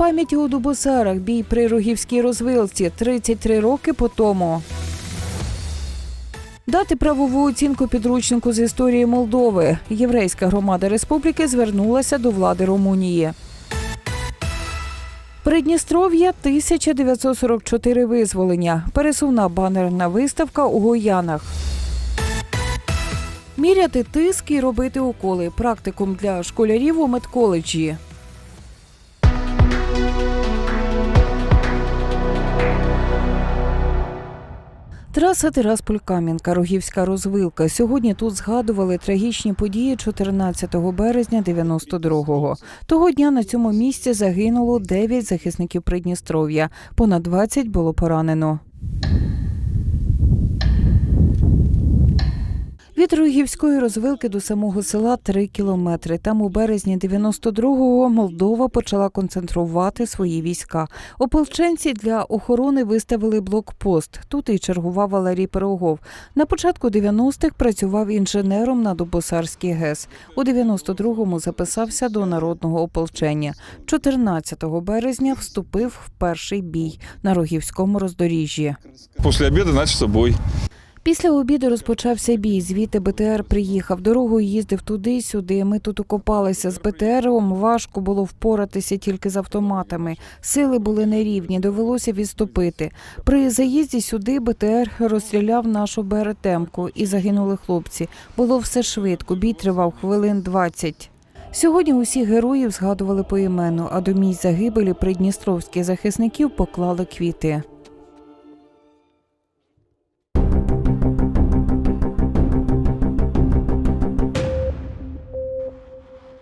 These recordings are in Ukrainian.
Пам'яті у Дубосарах, бій при Рогівській розвилці 33 роки по тому. Дати правову оцінку підручнику з історії Молдови. Єврейська громада республіки звернулася до влади Румунії. Придністров'я 1944 визволення. Пересувна банерна виставка у Гоянах. Міряти тиск і робити уколи. Практикум для школярів у медколеджі. Траса Тирасполь-Кам'янка, Рогівська розвилка. Сьогодні тут згадували трагічні події 14 березня 92-го. Того дня на цьому місці загинуло 9 захисників Придністров'я. Понад 20 було поранено. Від Ругівської розвилки до самого села 3 кілометри. Там у березні 92-го Молдова почала концентрувати свої війська. Ополченці для охорони виставили блокпост. Тут і чергував Валерій Пирогов. На початку 90-х працював інженером на Дубосарській ГЕС. У 92-му записався до народного ополчення. 14 березня вступив в перший бій на Рогівському роздоріжжі. После обеда начался бой. Після обіду розпочався бій. Звідти БТР приїхав. Дорогою їздив туди-сюди. Ми тут окопалися з БТРом. Важко було впоратися тільки з автоматами. Сили були нерівні, довелося відступити. При заїзді сюди БТР розстріляв нашу беретемку і загинули хлопці. Було все швидко. Бій тривав хвилин 20. Сьогодні усіх героїв згадували поіменно, а до місць загибелі придністровських захисників поклали квіти.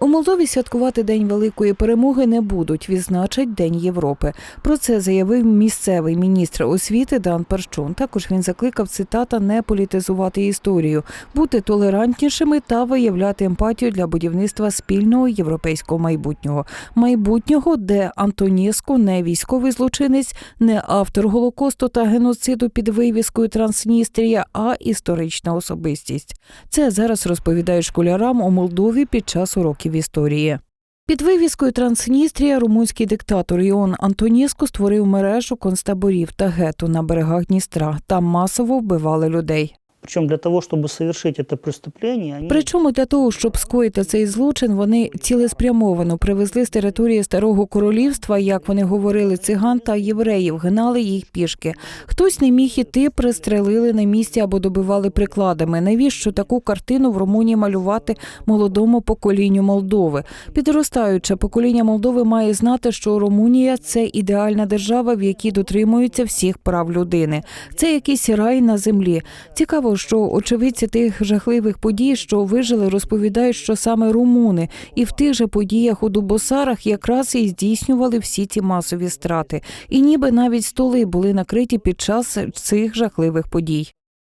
Молдові святкувати День Великої перемоги не будуть, відзначать День Європи. Про це заявив місцевий міністр освіти Дан Перчун. Також він закликав цитата не політизувати історію, бути толерантнішими та виявляти емпатію для будівництва спільного європейського майбутнього. Майбутнього, де Антонєско не військовий злочинець, не автор голокосту та геноциду під вивіскою Трансністрія, а історична особистість. Це зараз розповідають школярам у Молдові під час уроків історії. Під вивіскою Трансністрія румунський диктатор Іон Антоніско створив мережу концтаборів та гету на берегах Дністра. Там масово вбивали людей. Причем для того, чтобы совершить это преступление, они Причому для того, щоб скоїти цей злочин, вони цілеспрямовано привезли з території старого королівства, як вони говорили, циган та євреїв, гнали їх пішки. Хтось не міг іти, пристрелили на місці або добивали прикладами. Навіщо таку картину в Румунії малювати молодому поколінню Молдови? Підростаюче покоління Молдови має знати, що Румунія це ідеальна держава, в якій дотримуються всіх прав людини. Це якийсь рай на землі. Цікаво, що очевидці тих жахливих подій, що вижили, розповідають, що саме румуни, і в тих же подіях у Дубосарах якраз і здійснювали всі ці масові страти. І ніби навіть столи були накриті під час цих жахливих подій.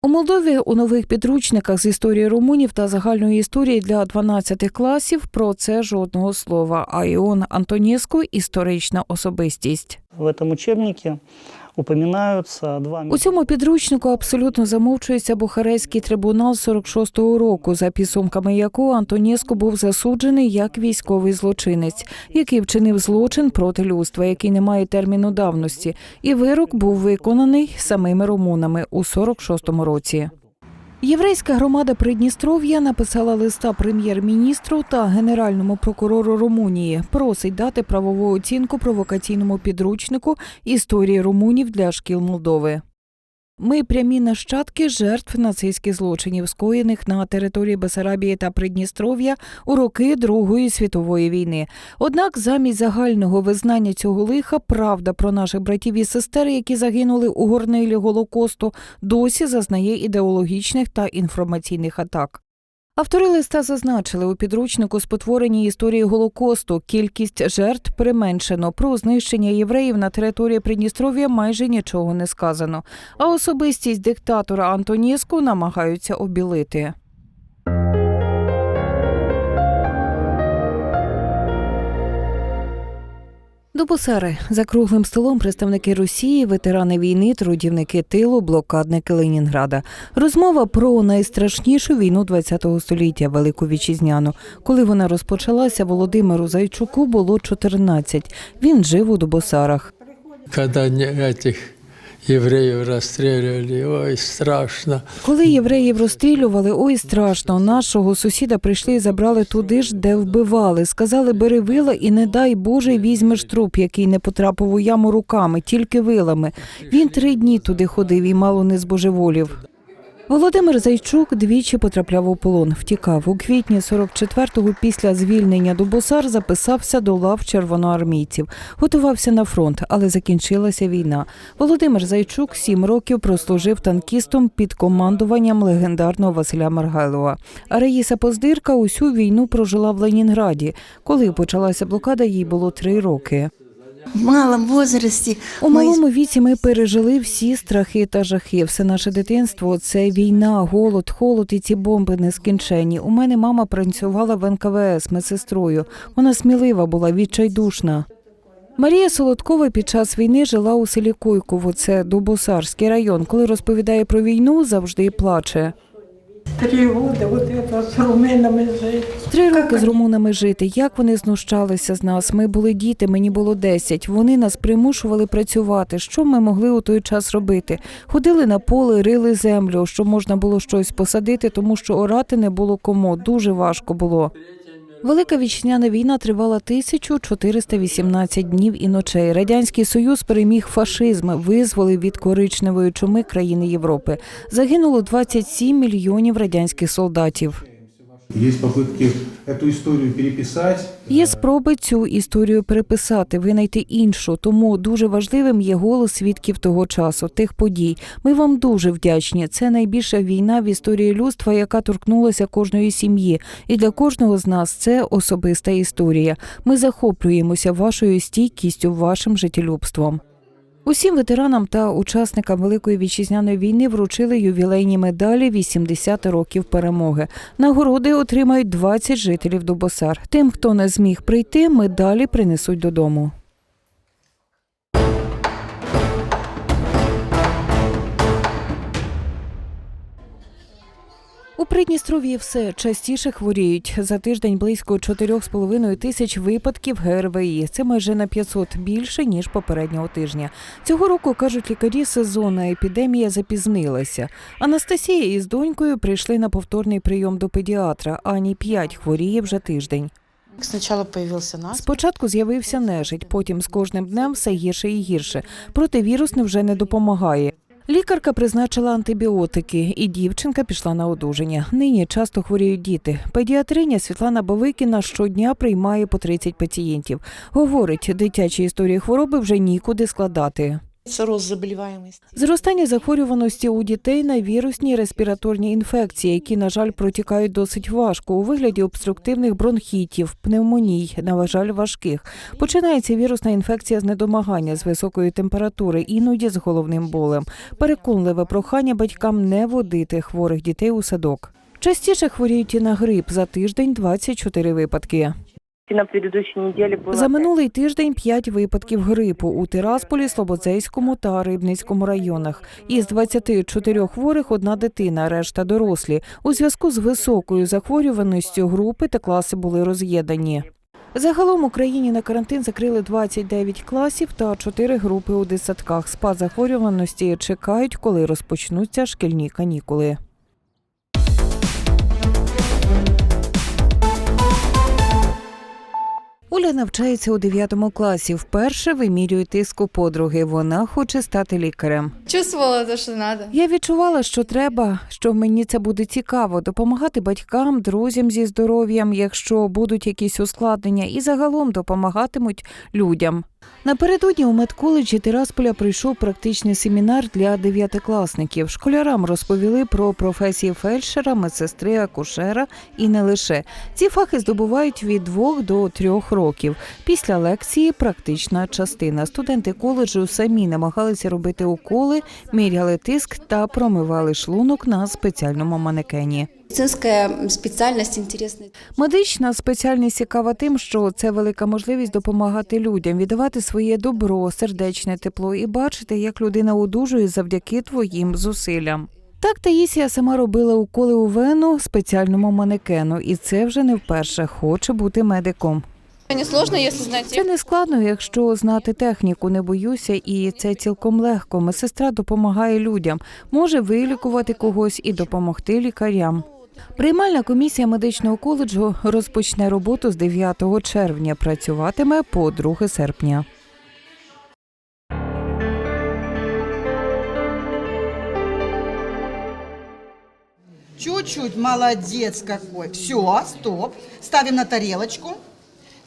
У Молдові у нових підручниках з історії румунів та загальної історії для 12 класів про це жодного слова. А Іон Антонєску – історична особистість. в этом учебнике упоминаются два У цьому підручнику абсолютно замовчується Бухарейський трибунал 46-го року, за підсумками якого Антонєско був засуджений як військовий злочинець, який вчинив злочин проти людства, який не має терміну давності, і вирок був виконаний самими румунами у 46-му році. Єврейська громада Придністров'я написала листа прем'єр-міністру та генеральному прокурору Румунії. Просить дати правову оцінку провокаційному підручнику історії румунів для шкіл Молдови. Ми прямі нащадки жертв нацистських злочинів, скоєних на території Бесарабії та Придністров'я у роки Другої світової війни. Однак, замість загального визнання цього лиха, правда про наших братів і сестер, які загинули у горнилі Голокосту, досі зазнає ідеологічних та інформаційних атак. Автори листа зазначили у підручнику спотворені історії Голокосту. Кількість жертв применшено. Про знищення євреїв на території Придністров'я майже нічого не сказано. А особистість диктатора Антонєску намагаються обілити. Дубосари за круглим столом представники Росії, ветерани війни, трудівники тилу, блокадники Ленінграда. Розмова про найстрашнішу війну ХХ століття Велику Вітчизняну. Коли вона розпочалася, Володимиру Зайчуку було 14. Він жив у Дубосарах. Коли не- этих розстрілювали. ой, страшно. Коли євреїв розстрілювали, ой, страшно. Нашого сусіда прийшли і забрали туди ж, де вбивали. Сказали, бери вила і не дай Боже, візьмеш труп, який не потрапив у яму руками, тільки вилами. Він три дні туди ходив і мало не збожеволів. Володимир Зайчук двічі потрапляв у полон. Втікав у квітні 44-го після звільнення Дубосар записався до лав червоноармійців. Готувався на фронт, але закінчилася війна. Володимир Зайчук сім років прослужив танкістом під командуванням легендарного Василя Маргайлова. А Раїса Поздирка усю війну прожила в Ленінграді. Коли почалася блокада, їй було три роки. В малом возрасте У малому віці ми пережили всі страхи та жахи. Все наше дитинство це війна, голод, холод і ці бомби нескінченні. У мене мама працювала в НКВС медсестрою. Вона смілива була, відчайдушна. Марія Солодкова під час війни жила у селі Койково, це Дубосарський район. Коли розповідає про війну, завжди плаче. Три роки вот это з румынами жити. Три роки з румунами жити. Як вони знущалися з нас? Ми були діти, мені було 10. Вони нас примушували працювати. Що ми могли у той час робити? Ходили на поле, рили землю, щоб можна було щось посадити, тому що орати не було кому. Дуже важко було. Велика вічняна війна тривала 1418 днів і ночей. Радянський Союз переміг фашизм, визволив від коричневої чуми країни Європи. Загинуло 27 мільйонів радянських солдатів. Есть попытки эту историю переписать. Є спроби цю історію переписати, винайти іншу. Тому дуже важливим є голос свідків того часу, тих подій. Ми вам дуже вдячні. Це найбільша війна в історії людства, яка торкнулася кожної сім'ї. І для кожного з нас це особиста історія. Ми захоплюємося вашою стійкістю, вашим життєлюбством. Усім ветеранам та учасникам Великої вітчизняної війни вручили ювілейні медалі 80 років перемоги. Нагороди отримають 20 жителів Дубосар. Тим, хто не зміг прийти, медалі принесуть додому. У Придністров'ї все частіше хворіють. За тиждень близько 4,5 тисяч випадків ГРВІ. Це майже на 500 більше, ніж попереднього тижня. Цього року, кажуть лікарі, сезонна епідемія запізнилася. Анастасія із донькою прийшли на повторний прийом до педіатра. Ані 5 хворіє вже тиждень. Спочатку з'явився нежить, потім з кожним днем все гірше і гірше. Противірусне вже не допомагає. Лікарка призначила антибіотики, і дівчинка пішла на одужання. Нині часто хворіють діти. Педіатриня Світлана Бавикіна щодня приймає по 30 пацієнтів. Говорить, дитячі історії хвороби вже нікуди складати. Зростання захворюваності у дітей на вірусні респіраторні інфекції, які, на жаль, протікають досить важко у вигляді обструктивних бронхітів, пневмоній, на жаль, важких. Починається вірусна інфекція з недомагання з високої температури, іноді з головним болем. Переконливе прохання батькам не водити хворих дітей у садок. Частіше хворіють і на грип за тиждень 24 випадки. На предыдущей неделе было За минулий тиждень п'ять випадків грипу у Тирасполі, Слободзейському та Рибницькому районах. Із 24 хворих одна дитина, решта дорослі. У зв'язку з високою захворюваністю групи та класи були роз'єднані. Загалом в Україні на карантин закрили 29 класів та 4 групи у дитсадках. Спад захворюваності чекають, коли розпочнуться шкільні канікули. Оля навчається у 9 класі. Вперше вимірює тиск у подруги. Вона хоче стати лікарем. Чувствувала те, що треба. Я відчувала, що треба, що мені це буде цікаво, допомагати батькам, друзям зі здоров'ям, якщо будуть якісь ускладнення, і загалом допомагатимуть людям. Напередодні у медколеджі Тирасполя прийшов практичний семінар для дев'ятикласників. Школярам розповіли про професії фельдшера, медсестри, акушера і не лише. Ці фахи здобувають від двох до трьох років. Після лекції практична частина. Студенти коледжу самі намагалися робити уколи, міряли тиск та промивали шлунок на спеціальному манекені. Медицинская специальность интересная. Медична спеціальність цікава тим, що це велика можливість допомагати людям, віддавати своє добро, сердечне тепло і бачити, як людина одужує завдяки твоїм зусиллям. Так Таїсія сама робила уколи у вену спеціальному манекену, і це вже не вперше хоче бути медиком. Не сложно, если знать Це не складно, якщо знати техніку, не боюся, і це цілком легко. Медсестра допомагає людям, може вилікувати когось і допомогти лікарям. Приймальна комісія медичного коледжу розпочне роботу з 9 червня. Працюватиме по 2 серпня. Чуть-чуть, молодец какой. Все, стоп. Ставим на тарелочку.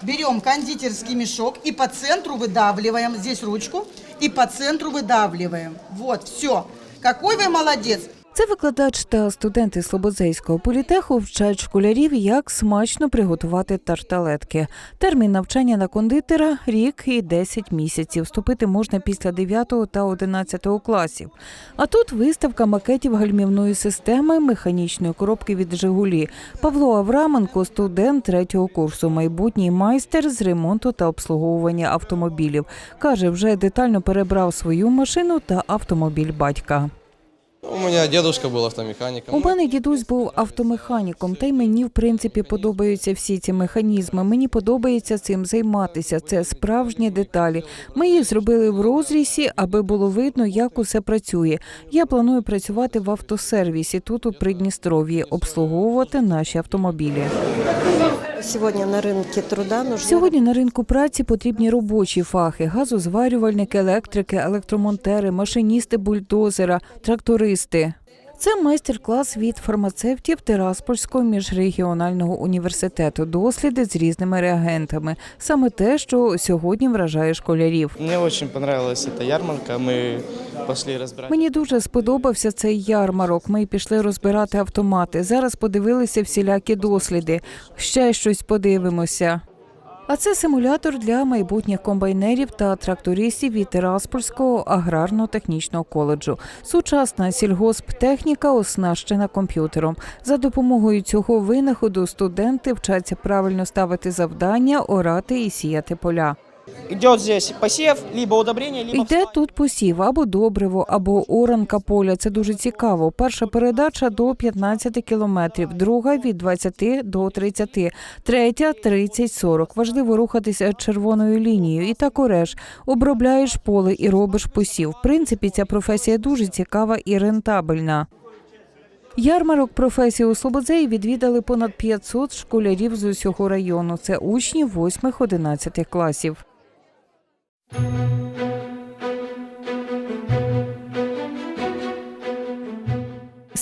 Берем кондитерский мешок и по центру выдавливаем. Здесь ручку. И по центру выдавливаем. Вот, все. Какой вы молодец. Це викладач та студенти Слободзейського політеху вчать школярів, як смачно приготувати тарталетки. Термін навчання на кондитера рік і 10 місяців. Вступити можна після 9 та 11 класів. А тут виставка макетів гальмівної системи механічної коробки від Жигулі. Павло Авраменко, студент третього курсу, майбутній майстер з ремонту та обслуговування автомобілів. Каже, вже детально перебрав свою машину та автомобіль батька. У мене дедушка був автомеханіком. У мене дідусь був автомеханіком, та й мені в принципі подобаються всі ці механізми. Мені подобається цим займатися. Це справжні деталі. Ми їх зробили в розрізі, аби було видно, як усе працює. Я планую працювати в автосервісі тут у Придністров'ї, обслуговувати наші автомобілі. Сьогодні на ринку труда нужно Сьогодні на ринку праці потрібні робочі фахи: газозварювальники, електрики, електромонтери, машиністи бульдозера, трактористи. Це майстер-клас від фармацевтів Тираспольського міжрегіонального університету. Досліди з різними реагентами. Саме те, що сьогодні вражає школярів. Мені дуже понравилась ця ярмарка. Ми пішли розбирати. Мені дуже сподобався цей ярмарок. Ми пішли розбирати автомати. Зараз подивилися всілякі досліди. Ще щось подивимося. А це симулятор для майбутніх комбайнерів та трактористів від Тираспольського аграрно-технічного коледжу. Сучасна сільгосптехніка оснащена комп'ютером. За допомогою цього винаходу студенти вчаться правильно ставити завдання, орати і сіяти поля. Идет здесь посев, либо удобрение, либо Йде тут посів або добриво, або оранка поля. Це дуже цікаво. Перша передача до 15 кілометрів, друга від 20 до 30, третя 30-40. Важливо рухатися червоною лінією. І так ореш. Обробляєш поле і робиш посів. В принципі, ця професія дуже цікава і рентабельна. Ярмарок професії у Слободзеї відвідали понад 500 школярів з усього району. Це учні 8-11 класів. うん。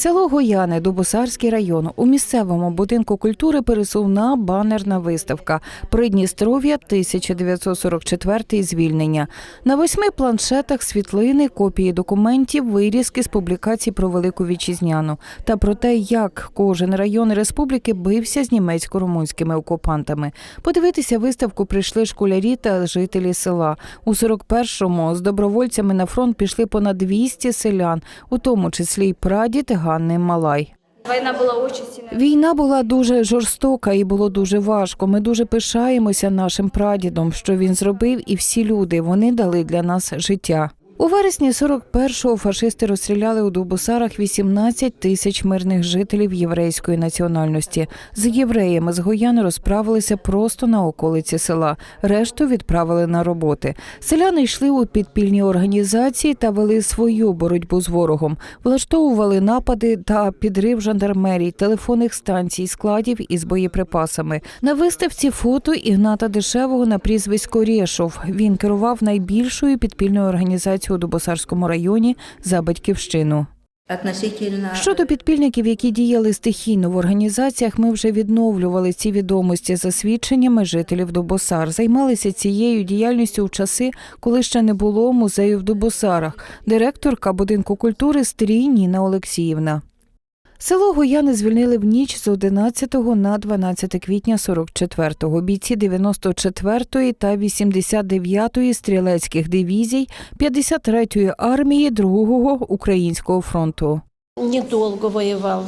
Село Гояне, Дубосарський район. У місцевому будинку культури пересувна банерна виставка Придністров'я 1944 звільнення. На восьми планшетах світлини, копії документів, вирізки з публікацій про велику вітчизняну та про те, як кожен район республіки бився з німецько-румунськими окупантами. Подивитися виставку прийшли школярі та жителі села. У 41-му з добровольцями на фронт пішли понад 200 селян, у тому числі й прадід Ганни Малай. Війна була. Війна була дуже жорстока і було дуже важко. Ми дуже пишаємося нашим прадідом, що він зробив, і всі люди вони дали для нас життя. У вересні 41-го фашисти розстріляли у Дубосарах 18 тисяч мирних жителів єврейської національності. З євреями з Гоян розправилися просто на околиці села. Решту відправили на роботи. Селяни йшли у підпільні організації та вели свою боротьбу з ворогом, влаштовували напади та підрив жандармерій, телефонних станцій, складів із боєприпасами. На виставці фото Ігната Дешевого на прізвисько Рєшов. Він керував найбільшою підпільною організацією у Дубосарському районі за батьківщину. Щодо підпільників, які діяли стихійно в організаціях, ми вже відновлювали ці відомості за свідченнями жителів Дубосар. Займалися цією діяльністю у часи, коли ще не було музею в Дубосарах. Директорка будинку культури Стрій Ніна Олексіївна. Село Гояни звільнили в ніч з 11 на 12 квітня 44-го. Бійці 94-ї та 89-ї стрілецьких дивізій 53-ї армії 2-го українського фронту. недолго воевал.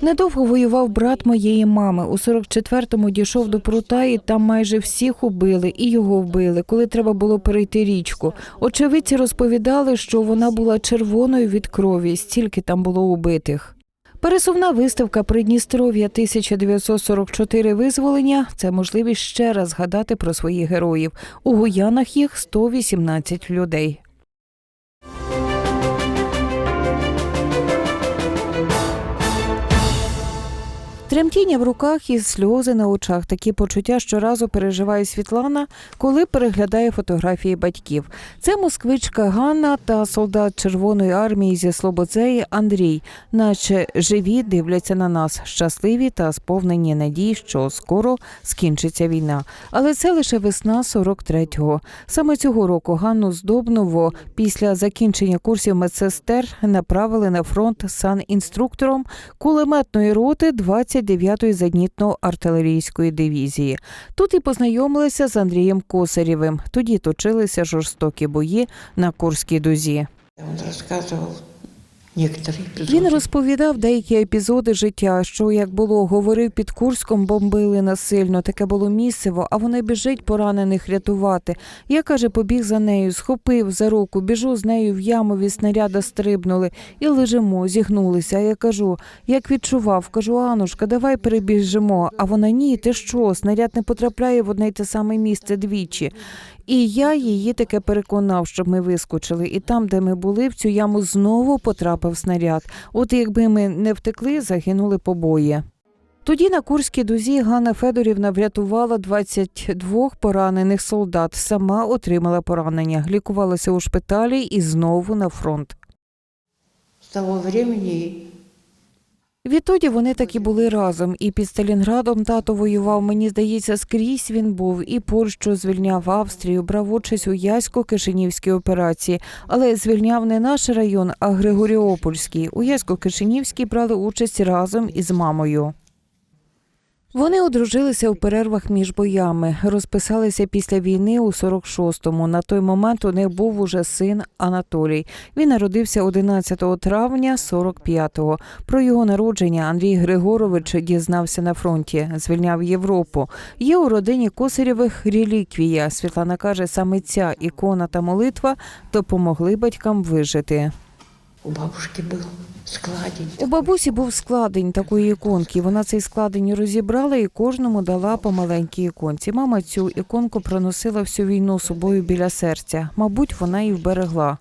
Недовго воював брат моєї мами. У 44-му дійшов до прута, і там майже всіх убили, і його вбили, коли треба було перейти річку. Очевидці розповідали, що вона була червоною від крові, стільки там було убитих. Пересувна виставка Придністров'я 1944 визволення це можливість ще раз згадати про своїх героїв. У Гуянах їх 118 людей. Тремтіння в руках і сльози на очах. Такі почуття щоразу переживає Світлана, коли переглядає фотографії батьків. Це москвичка Ганна та солдат Червоної армії зі Слободзеї Андрій, наче живі дивляться на нас, щасливі та сповнені надій, що скоро скінчиться війна. Але це лише весна 43-го. Саме цього року Ганну Здобнову після закінчення курсів медсестер направили на фронт санінструктором кулеметної роти 29-ї зенітно-артилерійської дивізії. Тут і познайомилися з Андрієм Косарєвим. Тоді точилися жорстокі бої на Курській дузі. Он рассказывал некоторые эпизоды. він розповідав деякі епізоди життя, що як було, говорив під Курськом, бомбили насильно. Таке було місцево, а вони біжить поранених рятувати. Я каже, побіг за нею, схопив за руку, біжу з нею в яму від снаряда стрибнули і лежимо, зігнулися. А я кажу, як відчував, кажу, Анушка, давай перебіжимо. А вона ні, ти що? Снаряд не потрапляє в одне й те саме місце двічі. І я її таке переконав, щоб ми вискочили. І там, де ми були, в цю яму знову потрапив снаряд. От якби ми не втекли, загинули побоє. Тоді на Курській дузі Ганна Федорівна врятувала 22 поранених солдат. Сама отримала поранення, лікувалася у шпиталі і знову на фронт. С того времени Відтоді вони таки були разом. І під Сталінградом тато воював. Мені здається, скрізь він був. І Польщу звільняв Австрію, брав участь у Ясько-Кишинівській операції, але звільняв не наш район, а Григоріопольський. У Ясько-Кишинівській брали участь разом із мамою. Вони одружилися у перервах між боями, розписалися після війни у 46-му. На той момент у них був уже син Анатолій. Він народився 11 травня 45-го. Про його народження Андрій Григорович дізнався на фронті, звільняв Європу. Є у родині Косарєвих реліквія. Світлана каже, саме ця ікона та молитва допомогли батькам вижити. У бабушки был складень. У бабусі був складень такої іконки. Вона цей складень розібрала і кожному дала по маленькій іконці. Мама цю іконку проносила всю війну собою біля серця. Мабуть, вона і вберегла.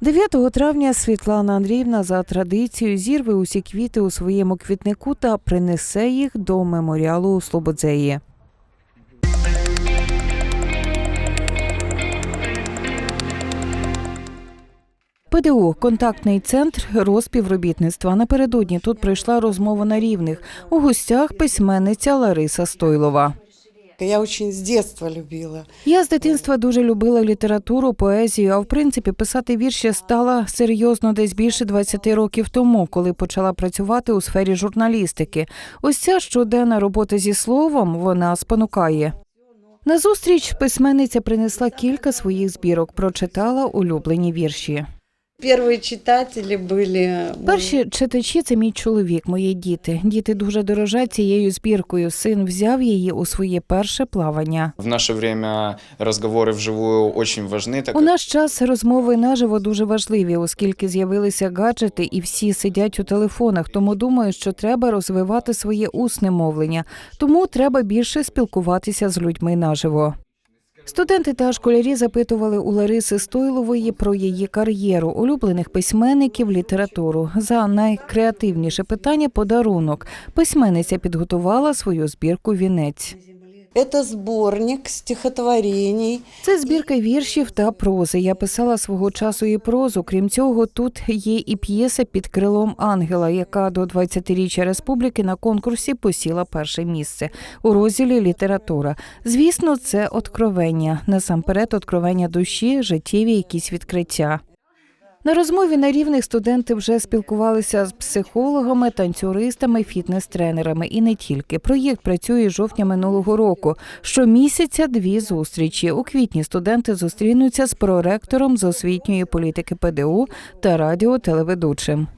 9 травня Світлана Андріївна за традицією зірве усі квіти у своєму квітнику та принесе їх до меморіалу у Слободзеї. ПДУ контактний центр розпівробітництва. Напередодні тут прийшла розмова на рівних. У гостях письменниця Лариса Стойлова. Я очень с детства любила. Я з дитинства дуже любила літературу, поезію, а в принципі писати вірші стала серйозно десь більше 20 років тому, коли почала працювати у сфері журналістики. Ось ця щоденна робота зі словом вона спонукає. На зустріч письменниця принесла кілька своїх збірок, прочитала улюблені вірші. Первые читатели были... Перші читачі це мій чоловік, мої діти. Діти дуже дорожать цією збіркою. Син взяв її у своє перше плавання. В наше время разговоры вживую очень важны, так У наш час розмови наживо дуже важливі, оскільки з'явилися гаджети і всі сидять у телефонах. Тому думаю, що треба розвивати своє усне мовлення. Тому треба більше спілкуватися з людьми наживо. Студенти та школярі запитували у Лариси Стойлової про її кар'єру, улюблених письменників, літературу. За найкреативніше питання подарунок. Письменниця підготувала свою збірку Вінець. Это сборник стихотворений. Це збірка віршів та прози. Я писала свого часу і прозу. Крім цього, тут є і п'єса під крилом ангела, яка до 20-річчя республіки на конкурсі посіла перше місце у розділі література. Звісно, це откровення. Насамперед, откровення душі, життєві якісь відкриття. На розмові на рівних студенти вже спілкувалися з психологами, танцюристами, фітнес-тренерами і не тільки. Проєкт працює жовтня минулого року. Щомісяця дві зустрічі. У квітні студенти зустрінуться з проректором з освітньої політики ПДУ та радіотелеведучим.